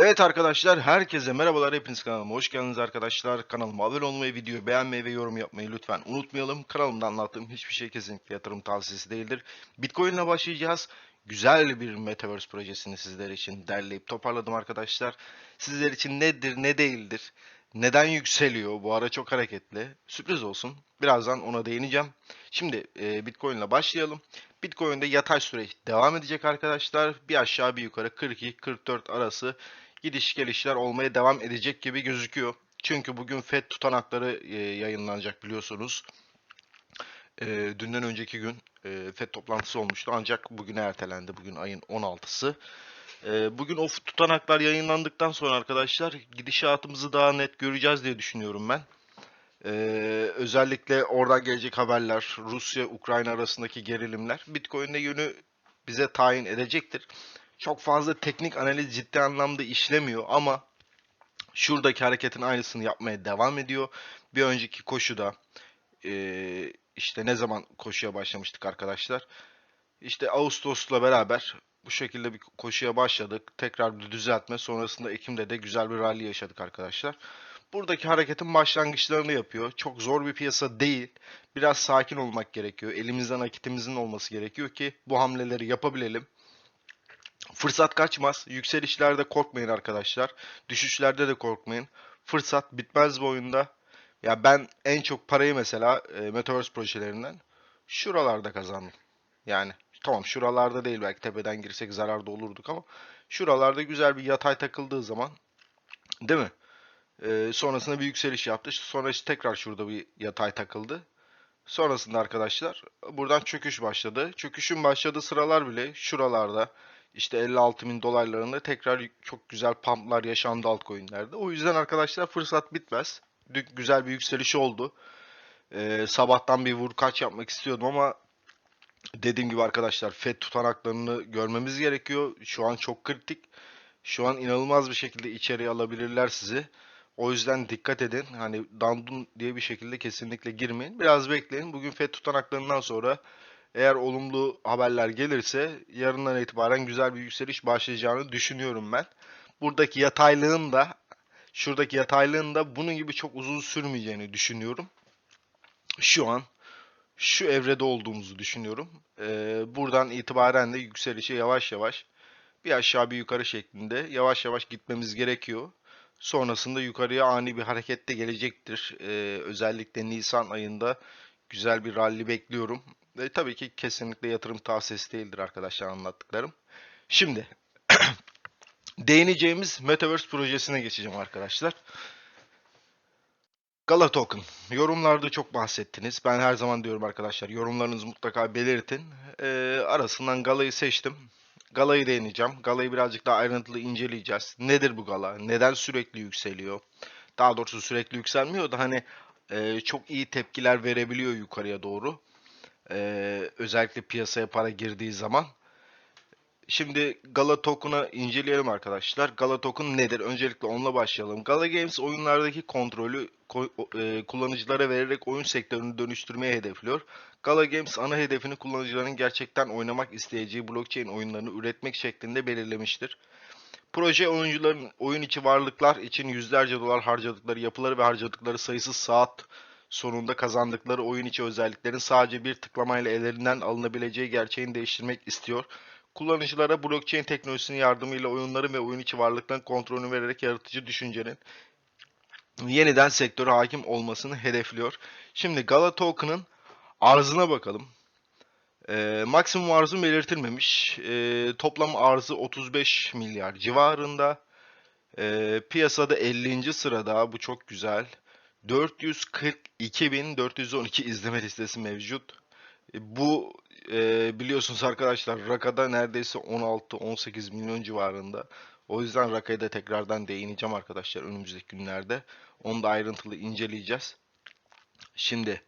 Evet arkadaşlar, herkese merhabalar. Hepiniz kanalıma hoş geldiniz arkadaşlar. Kanalıma abone olmayı, videoyu beğenmeyi ve yorum yapmayı lütfen unutmayalım. Kanalımda anlattığım hiçbir şey kesinlikle yatırım tavsiyesi değildir. Bitcoin ile başlayacağız. Güzel bir Metaverse projesini sizler için derleyip toparladım arkadaşlar. Sizler için nedir, ne değildir, neden yükseliyor, bu ara çok hareketli. Sürpriz olsun. Birazdan ona değineceğim. Şimdi e, Bitcoin ile başlayalım. Bitcoin'de yatay süreç devam edecek arkadaşlar. Bir aşağı bir yukarı 42-44 arası gidiş gelişler olmaya devam edecek gibi gözüküyor. Çünkü bugün FED tutanakları e, yayınlanacak biliyorsunuz. E, dünden önceki gün e, FED toplantısı olmuştu ancak bugüne ertelendi. Bugün ayın 16'sı. E, bugün o tutanaklar yayınlandıktan sonra arkadaşlar gidişatımızı daha net göreceğiz diye düşünüyorum ben. E, özellikle oradan gelecek haberler, Rusya-Ukrayna arasındaki gerilimler Bitcoin'de yönü bize tayin edecektir çok fazla teknik analiz ciddi anlamda işlemiyor ama şuradaki hareketin aynısını yapmaya devam ediyor. Bir önceki koşuda e, işte ne zaman koşuya başlamıştık arkadaşlar? İşte Ağustos'la beraber bu şekilde bir koşuya başladık. Tekrar bir düzeltme. Sonrasında Ekim'de de güzel bir rally yaşadık arkadaşlar. Buradaki hareketin başlangıçlarını yapıyor. Çok zor bir piyasa değil. Biraz sakin olmak gerekiyor. Elimizden nakitimizin olması gerekiyor ki bu hamleleri yapabilelim. Fırsat kaçmaz. Yükselişlerde korkmayın arkadaşlar. Düşüşlerde de korkmayın. Fırsat bitmez bu oyunda. Ya ben en çok parayı mesela e, Metaverse projelerinden şuralarda kazandım. Yani tamam şuralarda değil belki tepeden girsek zararda olurduk ama şuralarda güzel bir yatay takıldığı zaman değil mi? E, sonrasında bir yükseliş yaptı. Sonra işte tekrar şurada bir yatay takıldı. Sonrasında arkadaşlar buradan çöküş başladı. Çöküşün başladığı sıralar bile şuralarda işte 56 bin dolarlarında tekrar çok güzel pumplar yaşandı altcoin'lerde. O yüzden arkadaşlar fırsat bitmez. Güzel bir yükseliş oldu. Ee, sabahtan bir vur kaç yapmak istiyordum ama dediğim gibi arkadaşlar FED tutanaklarını görmemiz gerekiyor. Şu an çok kritik. Şu an inanılmaz bir şekilde içeriye alabilirler sizi. O yüzden dikkat edin. Hani dandun diye bir şekilde kesinlikle girmeyin. Biraz bekleyin. Bugün FED tutanaklarından sonra eğer olumlu haberler gelirse yarından itibaren güzel bir yükseliş başlayacağını düşünüyorum ben. Buradaki yataylığın da şuradaki yataylığın da bunun gibi çok uzun sürmeyeceğini düşünüyorum. Şu an şu evrede olduğumuzu düşünüyorum. Ee, buradan itibaren de yükselişe yavaş yavaş bir aşağı bir yukarı şeklinde yavaş yavaş gitmemiz gerekiyor. Sonrasında yukarıya ani bir hareket de gelecektir. Ee, özellikle Nisan ayında güzel bir rally bekliyorum. Ve tabii ki kesinlikle yatırım tavsiyesi değildir arkadaşlar anlattıklarım. Şimdi değineceğimiz Metaverse projesine geçeceğim arkadaşlar. Gala Token. Yorumlarda çok bahsettiniz. Ben her zaman diyorum arkadaşlar yorumlarınızı mutlaka belirtin. Ee, arasından Gala'yı seçtim. Gala'yı değineceğim. Gala'yı birazcık daha ayrıntılı inceleyeceğiz. Nedir bu Gala? Neden sürekli yükseliyor? Daha doğrusu sürekli yükselmiyor da hani e, çok iyi tepkiler verebiliyor yukarıya doğru. Ee, özellikle piyasaya para girdiği zaman. Şimdi Gala Token'ı inceleyelim arkadaşlar. Gala Token nedir? Öncelikle onunla başlayalım. Gala Games oyunlardaki kontrolü e, kullanıcılara vererek oyun sektörünü dönüştürmeye hedefliyor. Gala Games ana hedefini kullanıcıların gerçekten oynamak isteyeceği blockchain oyunlarını üretmek şeklinde belirlemiştir. Proje oyuncuların oyun içi varlıklar için yüzlerce dolar harcadıkları yapıları ve harcadıkları sayısız saat sonunda kazandıkları oyun içi özelliklerin sadece bir tıklamayla ellerinden alınabileceği gerçeğini değiştirmek istiyor. Kullanıcılara blockchain teknolojisinin yardımıyla oyunların ve oyun içi varlıkların kontrolünü vererek yaratıcı düşüncenin yeniden sektöre hakim olmasını hedefliyor. Şimdi Gala Token'ın arzına bakalım. E, maksimum arzı belirtilmemiş. E, toplam arzı 35 milyar civarında. E, piyasada 50. sırada. Bu çok güzel. 442.412 izleme listesi mevcut. E, bu e, biliyorsunuz arkadaşlar Raka'da neredeyse 16-18 milyon civarında. O yüzden Raka'ya da tekrardan değineceğim arkadaşlar önümüzdeki günlerde. Onu da ayrıntılı inceleyeceğiz. Şimdi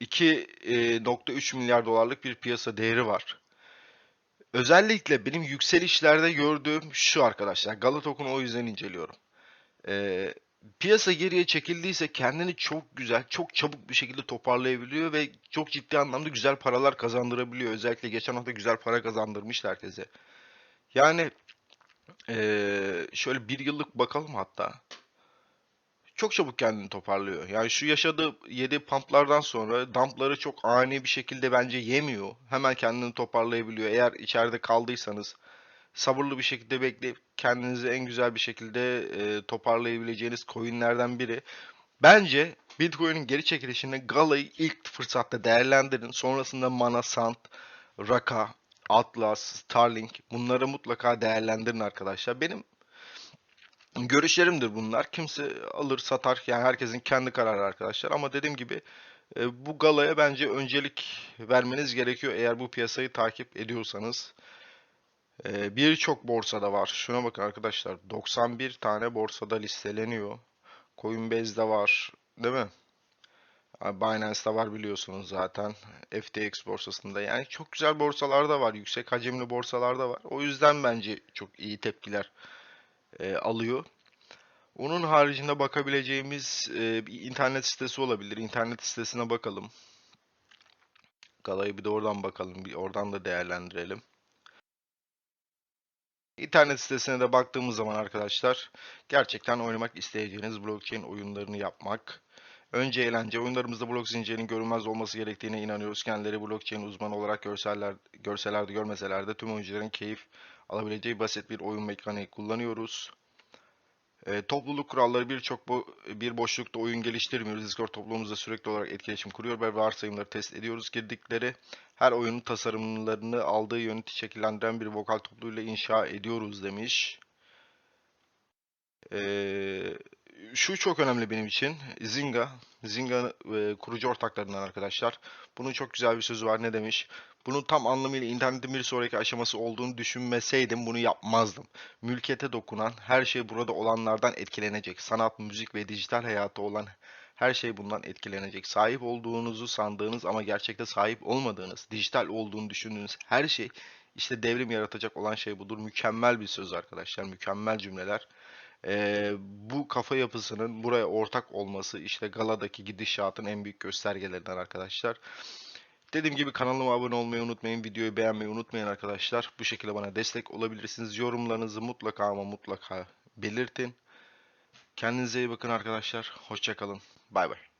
2.3 e, milyar dolarlık bir piyasa değeri var. Özellikle benim yükselişlerde gördüğüm şu arkadaşlar. Galatok'unu o yüzden inceliyorum. Ee, piyasa geriye çekildiyse kendini çok güzel, çok çabuk bir şekilde toparlayabiliyor ve çok ciddi anlamda güzel paralar kazandırabiliyor. Özellikle geçen hafta güzel para kazandırmıştı herkese. Yani Ee, şöyle bir yıllık bakalım hatta. Çok çabuk kendini toparlıyor. Yani şu yaşadığı yedi pumplardan sonra dumpları çok ani bir şekilde bence yemiyor. Hemen kendini toparlayabiliyor. Eğer içeride kaldıysanız sabırlı bir şekilde bekleyip kendinizi en güzel bir şekilde e, toparlayabileceğiniz coinlerden biri. Bence Bitcoin'in geri çekilişinde Gala'yı ilk fırsatta değerlendirin. Sonrasında Mana, Sant, Raka, Atlas, Starlink bunları mutlaka değerlendirin arkadaşlar. Benim görüşlerimdir bunlar. Kimse alır satar yani herkesin kendi kararı arkadaşlar. Ama dediğim gibi e, bu galaya bence öncelik vermeniz gerekiyor eğer bu piyasayı takip ediyorsanız. E, Birçok borsada var. Şuna bakın arkadaşlar 91 tane borsada listeleniyor. Coinbase'de var değil mi? Binance'da var biliyorsunuz zaten. FTX borsasında. Yani çok güzel borsalarda var. Yüksek hacimli borsalarda var. O yüzden bence çok iyi tepkiler e, alıyor. Onun haricinde bakabileceğimiz e, bir internet sitesi olabilir. İnternet sitesine bakalım. Galayı bir de oradan bakalım. Bir oradan da değerlendirelim. İnternet sitesine de baktığımız zaman arkadaşlar gerçekten oynamak isteyeceğiniz blockchain oyunlarını yapmak. Önce eğlence. Oyunlarımızda blok zincirinin görünmez olması gerektiğine inanıyoruz. Kendileri blockchain uzmanı olarak görseller, görselerde görmeseler de tüm oyuncuların keyif alabileceği basit bir oyun mekaniği kullanıyoruz. E, topluluk kuralları birçok bo bir boşlukta oyun geliştirmiyoruz. Discord topluluğumuzda sürekli olarak etkileşim kuruyor ve varsayımları test ediyoruz. Girdikleri her oyunun tasarımlarını aldığı yönü şekillendiren bir vokal topluluğuyla inşa ediyoruz demiş. Eee şu çok önemli benim için. Zynga. Zynga e, kurucu ortaklarından arkadaşlar. Bunun çok güzel bir sözü var. Ne demiş? Bunun tam anlamıyla internetin bir sonraki aşaması olduğunu düşünmeseydim bunu yapmazdım. Mülkiyete dokunan her şey burada olanlardan etkilenecek. Sanat, müzik ve dijital hayatı olan her şey bundan etkilenecek. Sahip olduğunuzu sandığınız ama gerçekte sahip olmadığınız, dijital olduğunu düşündüğünüz her şey işte devrim yaratacak olan şey budur. Mükemmel bir söz arkadaşlar. Mükemmel cümleler. Ee, bu kafa yapısının buraya ortak olması işte galadaki gidişatın en büyük göstergelerinden arkadaşlar. Dediğim gibi kanalıma abone olmayı unutmayın. Videoyu beğenmeyi unutmayın arkadaşlar. Bu şekilde bana destek olabilirsiniz. Yorumlarınızı mutlaka ama mutlaka belirtin. Kendinize iyi bakın arkadaşlar. Hoşçakalın. Bye bye.